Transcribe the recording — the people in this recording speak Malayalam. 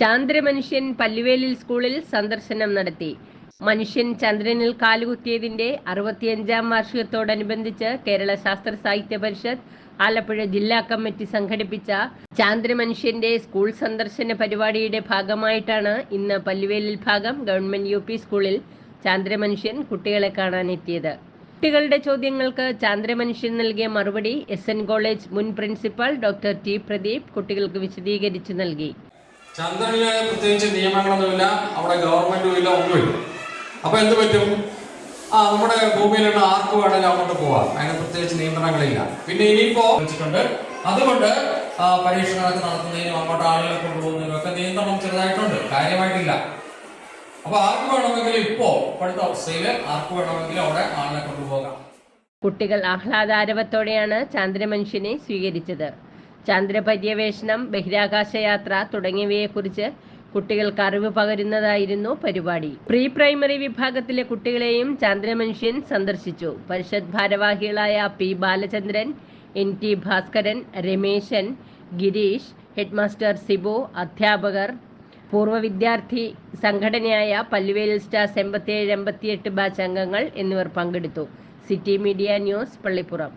ചാന്ദ്രമനുഷ്യൻ പല്ലുവേലിൽ സ്കൂളിൽ സന്ദർശനം നടത്തി. മനുഷ്യൻ ചന്ദ്രനിൽ കാലുകുത്തിയതിന്റെ അറുപത്തിയഞ്ചാം വാർഷികത്തോടനുബന്ധിച്ച് കേരള ശാസ്ത്ര സാഹിത്യ പരിഷത്ത് ആലപ്പുഴ ജില്ലാ കമ്മിറ്റി സംഘടിപ്പിച്ച ചാന്ദ്രമനുഷ്യന്റെ സ്കൂൾ സന്ദർശന പരിപാടിയുടെ ഭാഗമായിട്ടാണ് ഇന്ന് പല്ലുവേലിൽ ഭാഗം ഗവൺമെന്റ് യു സ്കൂളിൽ ചാന്ദ്രമനുഷ്യൻ കുട്ടികളെ കാണാനെത്തിയത്. കുട്ടികളുടെ ചോദ്യങ്ങൾക്ക് ചാന്ദ്രമനുഷ്യൻ നൽകിയ മറുപടി എസ് എൻ കോളേജ് മുൻ പ്രിൻസിപ്പൽ ഡോക്ടർ ടി പ്രദീപ് കുട്ടികൾക്ക് വിശദീകരിച്ചു നൽകി. ചന്ദ്രനിൽ പ്രത്യേകിച്ച് നിയമങ്ങളൊന്നുമില്ല അവിടെ ഗവൺമെന്റും ഇല്ല ഒന്നുമില്ല. അപ്പൊ എന്ത് പറ്റും? ആ നമ്മുടെ ഭൂമിയിലുള്ള ആർക്ക് വേണമെങ്കിലും അങ്ങോട്ട് പോവാം. അതിന് പ്രത്യേകിച്ച് നിയന്ത്രണങ്ങളില്ല. പിന്നെ ഇനിയിപ്പോ വെച്ചിട്ടുണ്ട് അതുകൊണ്ട് പരീക്ഷണങ്ങളൊക്കെ നടത്തുന്നതിനും അങ്ങോട്ട് ആളുകളെ കൊണ്ടുപോകുന്നതിനും ഒക്കെ നിയന്ത്രണം ചെറുതായിട്ടുണ്ട്. കാര്യമായിട്ടില്ല. അപ്പൊ ആർക്ക് വേണമെങ്കിലും ഇപ്പോ ഇപ്പോഴത്തെ അവസ്ഥയിൽ ആർക്ക് വേണമെങ്കിലും അവിടെ ആളിനെ കൊണ്ടുപോകാം. കുട്ടികൾ ആഹ്ലാദാരവത്തോടെയാണ് ചാന്ദ്രമനുഷ്യനെ സ്വീകരിച്ചത്. ചാന്ദ്രപര്യവേഷണം ബഹിരാകാശയാത്ര തുടങ്ങിയവയെക്കുറിച്ച് കുട്ടികൾക്ക് അറിവ് പകരുന്നതായിരുന്നു പരിപാടി. പ്രീ പ്രൈമറി വിഭാഗത്തിലെ കുട്ടികളെയും ചാന്ദ്രമനുഷ്യൻ സന്ദർശിച്ചു. പരിഷത് ഭാരവാഹികളായ P Balachandran N T Bhaskaran Rameshan Girish headmaster Sibu അധ്യാപകർ പൂർവ വിദ്യാർത്ഥി സംഘടനയായ പല്ലുവേൽ സ്റ്റാർസ് എൺപത്തിയേഴ് എൺപത്തിയെട്ട് ബാച്ച് അംഗങ്ങൾ എന്നിവർ പങ്കെടുത്തു. City media news Pallippuram.